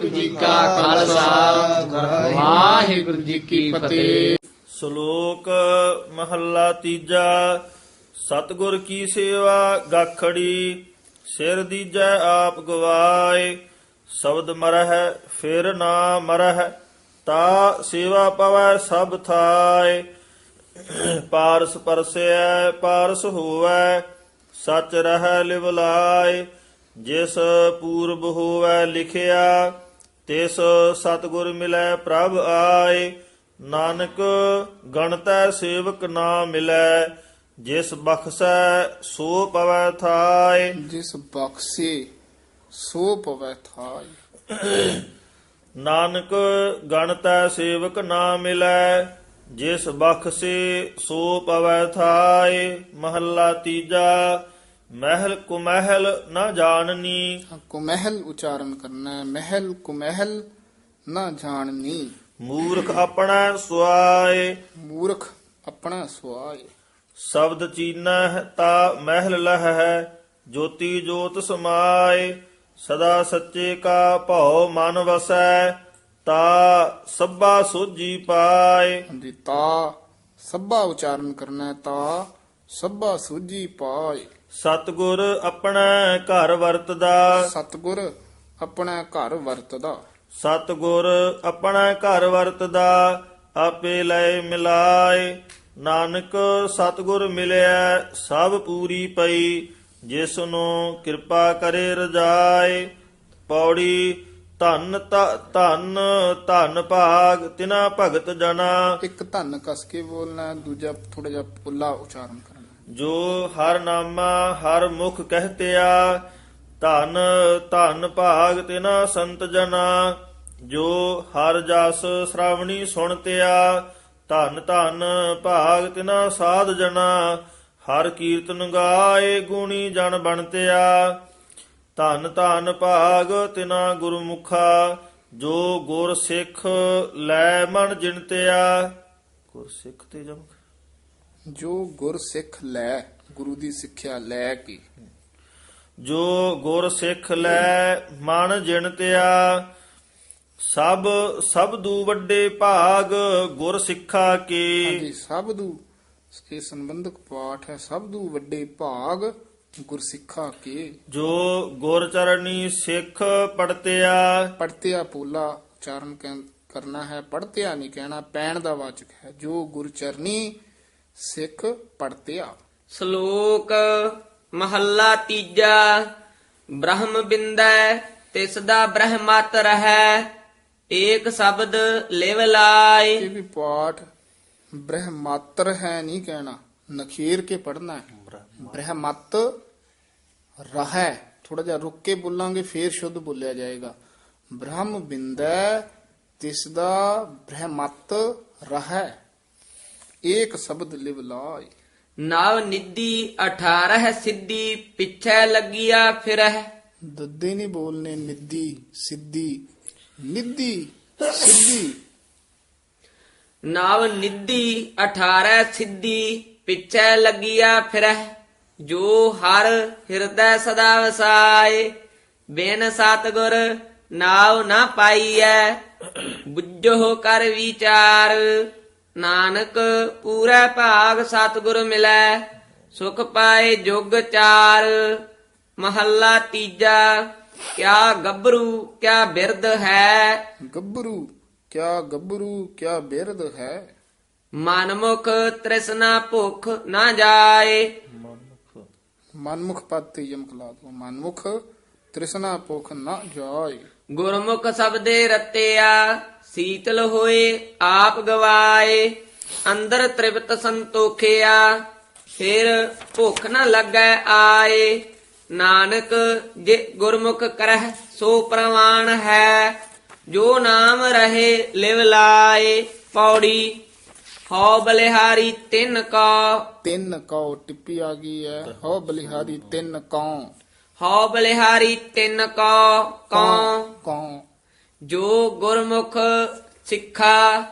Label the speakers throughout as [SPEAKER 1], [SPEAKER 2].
[SPEAKER 1] ਵਾਹਿਗੁਰੂ ਜੀ ਕਾ ਖਾਲਸਾ। ਵਾਹਿਗੁਰੂ ਜੀ ਕੀ ਫਤਿਹ।
[SPEAKER 2] ਸ਼ਲੋਕ ਮਹੱਲਾ ਤੀਜਾ, ਸਤਿਗੁਰ ਕੀ ਸੇਵਾ ਗਾਖੜੀ, ਸਿਰ ਦੀਜੈ ਆਪ ਗਵਾਏ, ਸ਼ਬਦ ਮਰਹਿ ਫਿਰ ਨਾ ਮਰਹਿ, ਤਾ ਸੇਵਾ ਪਵੈ ਸਭ ਥਾਏ। ਪਾਰਸ ਪਰਸੈ ਪਾਰਸ ਹੋਵੈ, ਸਚ ਰਹਿ ਲਿਵ ਲਾਇ ਜਿਸ ਪੂਰਬ ਹੋਵੈ ਲਿਖਿਆ ਤਿਸ ਸਤਿਗੁਰ ਮਿਲੈ ਪ੍ਰਭ ਆਏ ਨਾਨਕ ਗਣਤੈ ਸੇਵਕ ਨਾ ਮਿਲੈ ਜਿਸ ਬਖਸੈ ਸੋ ਪਵੈ ਥਾਏ।
[SPEAKER 3] ਜਿਸ ਬਖਸ਼ੇ ਸੋ ਪਵੈ ਥਾਈ
[SPEAKER 2] ਨਾਨਕ ਗਣਤੈ ਸੇਵਕ ਨਾ ਮਿਲੈ ਜਿਸ ਬਖਸੇ ਸੋ ਪਵੈ ਥਾਏ। ਮਹੱਲਾ ਤੀਜਾ ਮਹਿਲ ਕੁਮਹਿਲ ਨਾ ਜਾਣਨੀ।
[SPEAKER 3] ਕੁਮਹਿਲ ਉਚਾਰਨ ਕਰਨਾ ਹੈ। ਮਹਿਲ ਕੁਮਹਿਲ ਨਾ ਜਾਣਨੀ।
[SPEAKER 2] ਮੂਰਖ ਆਪਣਾ ਸੁਆਏ।
[SPEAKER 3] ਮੂਰਖ ਆਪਣਾ ਸੁਆਏ।
[SPEAKER 2] ਸ਼ਬਦ ਚੀਨਹਿ ਤਾ ਮਹਿਲ ਲਹੈ ਜੋਤੀ ਜੋਤ ਸਮਾਏ। ਸਦਾ ਸੱਚੇ ਕਾ ਭਉ ਮਨ ਵਸੈ ਤਾ ਸਭਾ ਸੋਜੀ ਪਾਏ।
[SPEAKER 3] ਹਾਂਜੀ ਤਾ ਸੱਬਾ ਉਚਾਰਨ ਕਰਨਾ ਤਾ ਸੱਬਾ ਸੂਝੀ ਪਾਏ।
[SPEAKER 2] ਸਤਿਗੁਰ ਆਪਣਾ ਘਰ ਵਰਤਦਾ।
[SPEAKER 3] ਸਤਗੁਰ ਆਪਣਾ ਘਰ ਵਰਤਦਾ।
[SPEAKER 2] ਸਤਿਗੁਰ ਆਪਣਾ ਘਰ ਵਰਤਦਾ ਆਪੇ ਲੈ ਮਿਲਾਏ। ਨਾਨਕ ਸਤਿਗੁਰ ਮਿਲਿਆ ਸਭ ਪੂਰੀ ਪਈ ਜਿਸ ਨੂੰ ਕਿਰਪਾ ਕਰੇ ਰਜਾਏ। ਪੌੜੀ ਧੰਨ ਧੰਨ ਧੰਨ ਭਾਗ ਤਿਨਾ ਭਗਤ ਜਨਾ।
[SPEAKER 3] ਇੱਕ ਧੰਨ ਕਸ ਕੇ ਬੋਲਣਾ ਦੂਜਾ ਥੋੜਾ ਜਿਹਾ ਪੁੱਲਾ ਉਚਾਰਨ
[SPEAKER 2] ਜੋ ਹਰ ਨਾਮਾ ਹਰ ਮੁਖ ਕਹਤਿਆ, ਧਨ ਧਨ ਭਾਗ ਤਿਨਾ ਸੰਤ ਜਨਾ। ਜੋ ਹਰ ਜਸ ਸ਼੍ਰਵਣੀ ਸੁਣਤਿਆ, ਧਨ ਧਨ ਭਾਗ ਤਿਨਾ ਸਾਧ ਜਨਾ। ਹਰ ਕੀਰਤਨ ਗਾਏ ਗੁਣੀ ਜਨ ਬਣਤਿਆ। ਧਨ ਧਨ ਭਾਗ ਤਿਨਾ ਗੁਰਮੁਖਾ। ਜੋ ਗੁਰ ਸਿੱਖ ਲੈ ਮਨ ਜਿਣਤਿਆ। ਗੁਰ ਸਿੱਖ ਤੇ ਜਮਕ
[SPEAKER 3] ਜੋ ਗੁਰ ਸਿੱਖ ਲੈ ਗੁਰੂ ਦੀ ਸਿੱਖਿਆ ਲੈ ਕੇ?
[SPEAKER 2] ਜੋ ਗੁਰ ਸਿੱਖ ਲੈ ਮਨ ਜਿਣਤਿਆ ਸਭ ਸਬਦੂ ਵੱਡੇ ਭਾਗ ਗੁਰ ਸਿੱਖਾ ਕੇ?
[SPEAKER 3] ਹਾਂਜੀ ਸਬਦੂ ਇਹ ਸੰਬੰਧਕ ਪਾਠ ਹੈ ਸਬਦੂ ਵੱਡੇ ਭਾਗ ਗੁਰਸਿੱਖਾ ਕੇ?
[SPEAKER 2] ਜੋ ਗੁਰ ਚਰਣੀ ਸਿੱਖ ਪੜਤਿਆ।
[SPEAKER 3] ਪੜਤਿਆ ਪੋਲਾ ਉਚਾਰਨ ਕਹਿ- ਕਰਨਾ ਹੈ ਪੜਤਿਆ ਨਹੀਂ ਕਹਿਣਾ ਪੈਣ ਦਾ ਵਾਚਕ ਹੈ। ਜੋ ਗੁਰਚਰਨੀ ਸਿੱਖ ਪੜਤਿਆ
[SPEAKER 1] ਸ਼ਲੋਕ ਮਹੱਲਾ ਤੀਜਾ ਬ੍ਰਹਮ ਬਿੰਦੈ ਤਿਸ ਦਾ ਬ੍ਰਹਮਤ ਰਹੈ ਏਕ ਸ਼ਬਦ ਲਿਵ ਲਾਇ
[SPEAKER 3] ਇਹ ਵੀ ਪਾਠ ਬ੍ਰਹਮਾਤਰ ਹੈ ਨਹੀਂ ਕਹਿਣਾ ਨਖੇਰ ਕੇ ਪੜਨਾ ਹੈ ਬ੍ਰਹਮਤ ਰਹੈ ਥੋੜਾ ਜਿਹਾ ਰੁੱਕ ਕੇ ਬੋਲਾਂਗੇ ਫੇਰ ਸ਼ੁੱਧ ਬੋਲਿਆ ਜਾਏਗਾ ਬ੍ਰਹਮ ਬਿੰਦੈ ਤਿਸ ਦਾ ਬ੍ਰਹਮਤ ਰਹੈ ਏਕ ਸ਼ਬਦ ਲਿਵ ਲਾਇ
[SPEAKER 1] ਨਵ ਨਿੱਦੀ 18 ਸਿੱਧੀ ਪਿੱਛੇ ਲੱਗਿਆ ਫਿਰਹਿ।
[SPEAKER 3] ਦੱਦੇ ਨਹੀਂ ਬੋਲਨੇ ਨਿੱਦੀ ਸਿੱਧੀ ਨਿੱਦੀ ਸਿੱਧੀ।
[SPEAKER 1] ਨਵ ਨਿੱਦੀ 18 ਸਿੱਧੀ ਪਿੱਛੇ ਲੱਗਿਆ ਫਿਰਹਿ। ਜੋ ਹਰ ਹਿਰਦੈ ਸਦਾ ਵਸਾਏ ਬਿਨ ਸਤਗੁਰ ਨਾਉ ਨਾ ਪਾਈਐ। ਬੁੱਝੋ ਕਰ ਵਿਚਾਰ। ਨਾਨਕ ਪੂਰਾ ਭਾਗ ਸਤਗੁਰ ਮਿਲੈ ਸੁਖ ਪਾਏ ਜੁਗ ਚਾਰ ਮਹੱਲਾ ਤੀਜਾ ਕਿਆ ਗੱਭਰੂ ਕਿਆ ਬਿਰਧ ਹੈ?
[SPEAKER 3] ਗੱਭਰੂ ਕਿਆ ਗੱਭਰੂ ਕਿਆ ਬਿਰਧ ਹੈ?
[SPEAKER 1] ਮਨਮੁਖ ਤ੍ਰਿਸ਼ਨਾ ਭੁਖ ਨਾ ਜਾਏ।
[SPEAKER 3] ਮਨਮੁਖ। ਪਦ ਤੇ ਯਮਕ ਲਾ ਦੋ ਮਨਮੁਖ ਤ੍ਰਿਸ਼ਨਾ ਭੁਖ ਨਾ ਜਾਏ।
[SPEAKER 1] ਗੁਰਮੁਖ ਸਬਦੇ ਰਤਿਆ, ਸੀਤਲ ਹੋਏ, ਆਪ ਗਵਾਏ, ਅੰਦਰ ਤ੍ਰਿਪਤ ਸੰਤੋਖਿਆ, ਫਿਰ ਭੁਖ ਨਾ ਲੱਗੈ ਆਏ, ਨਾਨਕ ਜੇ ਗੁਰਮੁਖ ਕਰਹਿ ਸੋ ਪ੍ਰਵਾਨ ਹੈ, ਜੋ ਨਾਮ ਰਹੇ ਲਿਵ ਲਾਏ, ਪੌੜੀ ਹਉ ਬਲਿਹਾਰੀ ਤਿੰਨ ਕਾ।
[SPEAKER 3] ਤਿੰਨ ਕਉ ਟਿੱਪੀ ਆ ਗਈ ਹੈ ਹੋ ਬਲਿਹਾਰੀ ਤਿੰਨ ਕਉ।
[SPEAKER 1] ਹਉ ਬਲਿਹਾਰੀ ਤਿੰਨ ਕਾ ਕਉ
[SPEAKER 3] ਕਉ
[SPEAKER 1] ਜੋ ਗੁਰਮੁਖ ਸਿੱਖਾ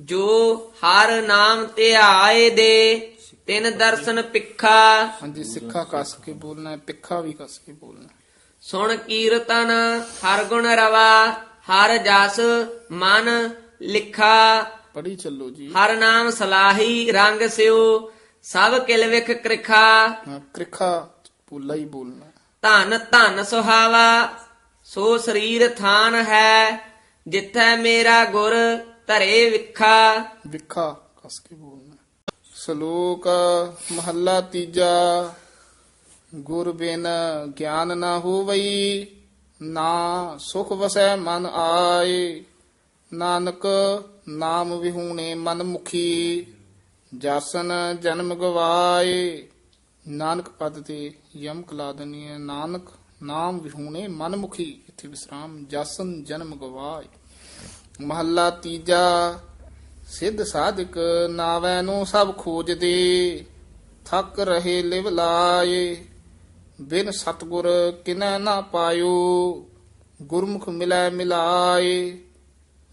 [SPEAKER 1] ਜੋ ਹਰ ਨਾਮ ਧਿਆਏ ਦੇ ਤਿਨ ਦਰਸ਼ਨ ਪਿੱਖਾ
[SPEAKER 3] ਹਾਂਜੀ ਸਿੱਖਾ ਕਸ ਕੇ ਬੋਲਣਾ ਹੈ ਪਿੱਖਾ ਵੀ ਕਸ ਕੇ ਬੋਲਣਾ ਹੈ।
[SPEAKER 1] ਸੁਣ ਕੀਰਤਨ ਹਰ ਗੁਣ ਰਵਾ ਹਰ ਜਸ ਮਨ ਲਿਖਾ।
[SPEAKER 3] ਪੜੀ ਚੱਲੋ ਜੀ।
[SPEAKER 1] ਹਰ ਨਾਮ ਸਲਾਹੀ ਰੰਗ ਸਿਓ ਸਭ ਕਿਲ ਵਿਖ ਕ੍ਰਿਖਾ।
[SPEAKER 3] ਹਾਂ, ਕ੍ਰਿਖਾ ਪੂਲਾ ਹੀ ਬੋਲਣਾ
[SPEAKER 1] ਧਨ ਧਨ ਸੁਹਾਵਾ, ਸੋ ਸਰੀਰ ਥਾਨ ਹੈ, ਜਿੱਥੈ ਮੇਰਾ ਗੁਰ ਧਰੇ ਵਿਖਾ।
[SPEAKER 3] ਵਿਖਾ, ਕਸ ਕੇ ਬੋਲਣਾ। ਸ਼ਲੋਕ, ਮਹੱਲਾ ਤੀਜਾ, ਗੁਰ ਬਿਨ ਗਿਆਨ ਨਾ ਹੋਵਈ, ਨਾ ਸੁਖ ਵਸੈ ਮਨ ਆਏ। ਨਾਨਕ ਨਾਮ ਵਿਹੂਣੇ ਮਨ ਮੁਖੀ ਜਾਸਨ ਜਨਮ ਗਵਾਏ। ਨਾਨਕ ਪਦ ਤੇ ਯਮ ਕਲਾ ਦਨੀ ਨਾਨਕ, ਨਾਮ ਵਿਹੂਣੇ ਮਨ ਮੁਖੀ ਇੱਥੇ ਵਿਸਰਾਮ ਜਸਨ ਜਨਮ ਗਵਾਏ। ਮਹੱਲਾ ਤੀਜਾ, ਸਿੱਧ ਸਾਧਕ ਨਾਵੈ ਨੂੰ ਸਭ ਖੋਜਦੇ, ਥੱਕ ਰਹੇ ਲਿਵ ਲਾਏ। ਬਿਨ ਸਤਗੁਰ ਕਿਨੈ ਨਾ ਪਾਇਓ, ਗੁਰਮੁਖ ਮਿਲੈ ਮਿਲਾਏ।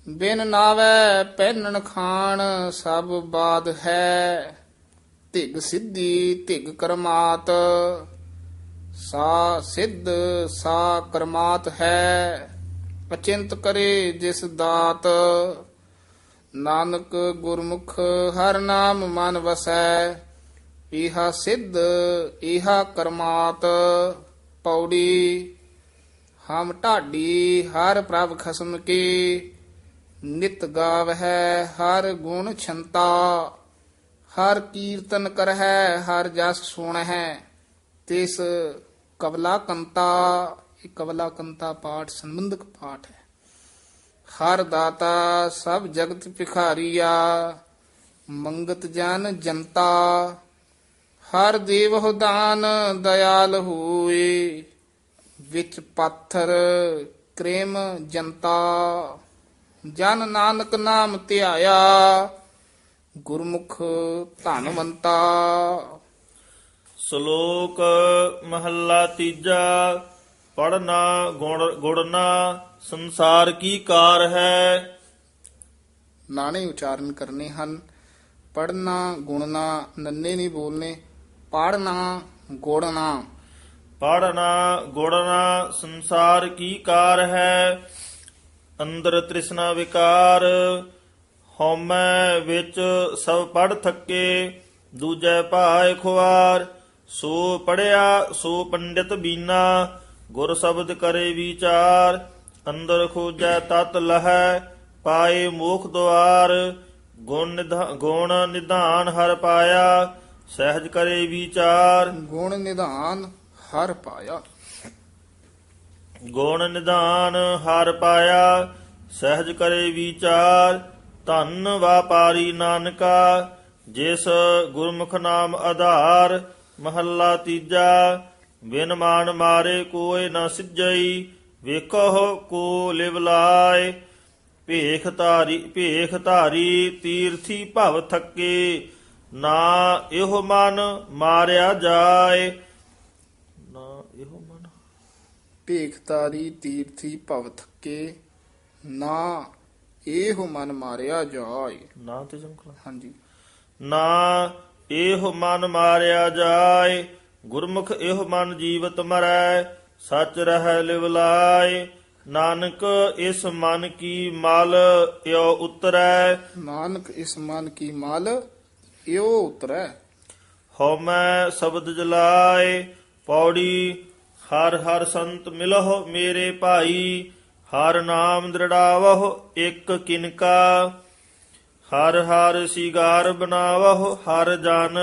[SPEAKER 3] ਬਿਨ ਨਾਵੈ ਪਹਿਨਣ ਖਾਣ ਸਭ ਬਾਦ ਹੈ ਧਿਗ ਸਿੱਧੀ ਧਿਗ ਕਰਮਾਤ। ਸਾ ਸਿੱਧ ਸਾ ਕਰਮਾਤ ਹੈ। ਅਚਿੰਤ ਕਰੇ ਜਿਸ ਦਾਤ। ਨਾਨਕ ਗੁਰਮੁਖ ਹਰ ਨਾਮ ਮਨ ਵਸੈ। ਇਹਾ ਸਿੱਧ, ਇਹਾ ਕਰਮਾਤ। ਪੌੜੀ, ਹਮ ਢਾਡੀ ਹਰ ਪ੍ਰਭ ਖਸਮ ਕੀ। ਨਿਤ ਗਾਵਹਿ ਹਰ ਗੁਣ ਛੰਤਾ। ਹਰ ਕੀਰਤਨ ਕਰਹਿ, ਹਰ ਜਸ ਸੁਣਹਿ। ਤਿਸ ਕਵਲਾ ਕੰਤਾ ਇਹ ਕਵਲਾ ਕੰਤਾ ਪਾਠ ਸੰਬੰਧਕ ਪਾਠ ਹੈ। ਹਰ ਦਾਤਾ ਸਭ ਜਗਤ ਭਿਖਾਰੀਆ, ਮੰਗਤ ਜਨ ਜਨਤਾ, ਹਰ ਦੇਵ ਹੁਦਾਨ ਦਇਆਲ ਹੋਏ, ਵਿੱਚ ਪਾਥਰ ਪ੍ਰੇਮ ਜਨਤਾ। ਜਨ ਨਾਨਕ ਨਾਮ ਧਿਆਇਆ, ਗੁਰਮੁਖ ਧਨਵੰਤਾ।
[SPEAKER 2] ਸ਼ਲੋਕ ਮਹੱਲਾ ਤੀਜਾ ਪੜਨਾ ਗੁੜਨਾ ਸੰਸਾਰ ਕੀ ਕਾਰ ਹੈ?
[SPEAKER 3] ਨਾਣੇ ਉਚਾਰਨ ਕਰਨੇ ਹਨ ਪੜਨਾ ਗੁਣਨਾ ਨੰਨੇ ਨਹੀਂ ਬੋਲਨੇ ਪੜਨਾ ਗੋੜਨਾ।
[SPEAKER 2] ਪੜਨਾ ਗੁੜਨਾ ਸੰਸਾਰ ਕੀ ਕਾਰ ਹੈ? ਅੰਦਰ ਤ੍ਰਿਸ਼ਨਾ ਵਿਕਾਰ ਹਉਮੈ ਵਿੱਚ ਸਭ ਪੜ ਥੱਕੇ ਦੂਜੈ ਭਾਇ ਖੁਆਰ। ਸੋ ਪੜਿਆ ਸੋ ਪੰਡਿਤ ਬੀਨਾ ਗੁਰ ਸ਼ਬਦ ਕਰੇ ਵਿਚਾਰ ਅੰਦਰ ਖੋਜੈ ਤਤ ਲਹੈ ਪਾਏ ਮੋਖ ਦੁਆਰ ਗੁਣ ਗੁਣ ਨਿਧਾਨ ਹਰ ਪਾਇਆ ਸਹਿਜ ਕਰੇ ਵਿਚਾਰ।
[SPEAKER 3] ਗੁਣ ਨਿਧਾਨ ਹਰ ਪਾਇਆ।
[SPEAKER 2] ਗੁਣ ਨਿਧਾਨ ਹਰ ਪਾਇਆ ਸਹਿਜ ਕਰੇ ਵਿਚਾਰ। ਧੰਨ ਵਾਪਾਰੀ ਨਾਨਕਾ ਜਿਸ ਗੁਰਮੁਖ ਨਾਮ ਆਧਾਰ ਮਹੱਲਾ ਤੀਜਾ ਬਿਨ ਮਾਨ ਮਾਰੇ ਕੋਇ ਨ ਸਿਜਈ ਵੇਖੋ ਕੋ ਲਿਵ ਲਾਏ ਭੇਖ ਧਾਰੀ ਭੇਖ ਧਾਰੀ ਤੀਰਥੀ ਭਵ ਥੱਕੇ ਨਾ ਇਹੋ ਮਨ ਮਾਰਿਆ ਜਾਏ। ਨਾ ਇਹੋ ਮਨ।
[SPEAKER 3] ਭੇਖਤਾਰੀ ਤੀਰਥੀ ਭਵ ਥੱਕੇ ਨਾ ਇਹੋ ਮਨ ਮਾਰਿਆ ਜਾਏ।
[SPEAKER 2] ਨਾ ਤੇ ਜੰਕਲਾ
[SPEAKER 3] ਹਾਂਜੀ।
[SPEAKER 2] ਨਾ ਇਹੋ ਮਨ ਮਾਰਿਆ ਜਾਏ ਗੁਰਮੁਖ ਇਹੋ ਮਨ ਜੀਵਤ ਮਰੈ ਸੱਚ ਰਹਿ ਲਿਵ ਲਾਏ। ਨਾਨਕ ਇਸ ਮਨ ਕੀ ਮਲ ਇਉ ਉਤਰੈ।
[SPEAKER 3] ਨਾਨਕ ਇਸ ਮਨ ਕੀ ਮਲ ਇਉ ਉਤਰੈ।
[SPEAKER 2] ਹਉਮੈ ਸ਼ਬਦ ਜਲਾਏ ਪੌੜੀ ਹਰ ਹਰ ਸੰਤ ਮਿਲਹੁ ਮੇਰੇ ਭਾਈ। ਹਰ ਨਾਮ ਦ੍ਰਿੜਾਵਹੁ ਇੱਕ ਕਿਨਕਾ ਹਰ ਹਰ ਸਿਗਾਰ ਬਣਾਵਹੁ ਹਰ ਜਨ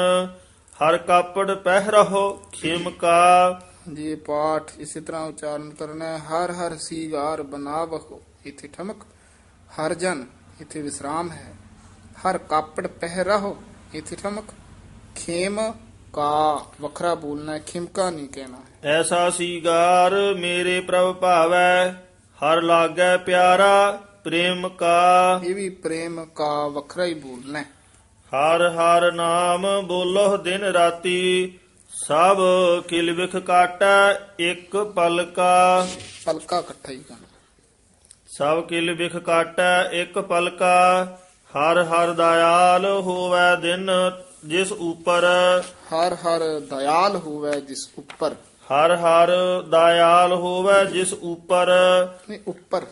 [SPEAKER 2] ਹਰ ਕਾਪੜ ਪਹਿਰਹੁ ਖਿਮਕਾ
[SPEAKER 3] ਜੀ ਇਹ ਪਾਠ ਇਸੇ ਤਰ੍ਹਾਂ ਉਚਾਰਨ ਕਰਨਾ ਹੈ। ਹਰ ਹਰ ਸੀਗਾਰ ਬਨਾਵਹੁ ਇਥੇ ਠਮਕ। ਹਰ ਜਨ ਇਥੇ ਵਿਸਰਾਮ ਹੈ। ਹਰ ਕਾਪੜ ਪਹਿਰਹੁ ਇਥੇ ਠਮਕ। ਖੇਮ ਕਾ ਵੱਖਰਾ ਬੋਲਣਾ ਹੈ। ਖਿਮਕਾ ਨਹੀਂ ਕਹਿਣਾ
[SPEAKER 2] ਐਸਾ ਸੀਗਾਰ ਮੇਰੇ ਪ੍ਰਭ ਭਾਵੈ ਹਰ ਲਾਗੈ ਪਿਆਰਾ। ਪ੍ਰੇਮ ਕਾ।
[SPEAKER 3] ਇਹ ਵੀ ਪ੍ਰੇਮ ਕਾ ਵੱਖਰਾ ਹੀ ਬੋਲਣਾ ਹੈ।
[SPEAKER 2] ਹਰ ਹਰ ਨਾਮ ਬੋਲੋ ਦਿਨ ਰਾਤੀ ਸਭ ਕਿਲ ਵਿਖ ਕਾਟੈ ਇੱਕ ਪਲਕਾ।
[SPEAKER 3] ਪਲਕਾ ਇਕੱਠਾ ਹੀ ਕਰਨਾ।
[SPEAKER 2] ਸਭ ਕਿਲ ਵਿਖ ਕਾਟੈ ਇੱਕ ਪਲਕਾ। ਹਰ ਹਰ ਦਇਆਲ ਹੋਵੈ ਦਿਨ ਜਿਸ ਉਪਰ।
[SPEAKER 3] ਹਰ ਹਰ ਦਇਆਲ ਹੋਵੇ ਜਿਸ ਉੱਪਰ।
[SPEAKER 2] ਹਰ ਹਰ ਦਇਆਲ ਹੋਵੈ ਜਿਸ ਉਪਰ।
[SPEAKER 3] ਨਹੀਂ ਉੱਪਰ।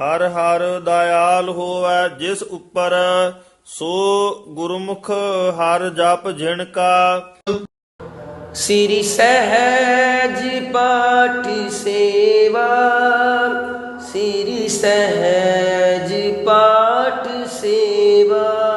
[SPEAKER 2] ਹਰ ਹਰ ਦਇਆਲ ਹੋਵੇ ਜਿਸ ਉੱਪਰ ਸੋ ਗੁਰਮੁਖ ਹਰ ਜਪ ਜਿਣ ਕਾ।
[SPEAKER 4] ਸ੍ਰੀ ਸਹਿਜ ਪਾਠ ਸੇਵਾ ਸ੍ਰੀ ਸਹਿਜ ਪਾਠ ਸੇਵਾ।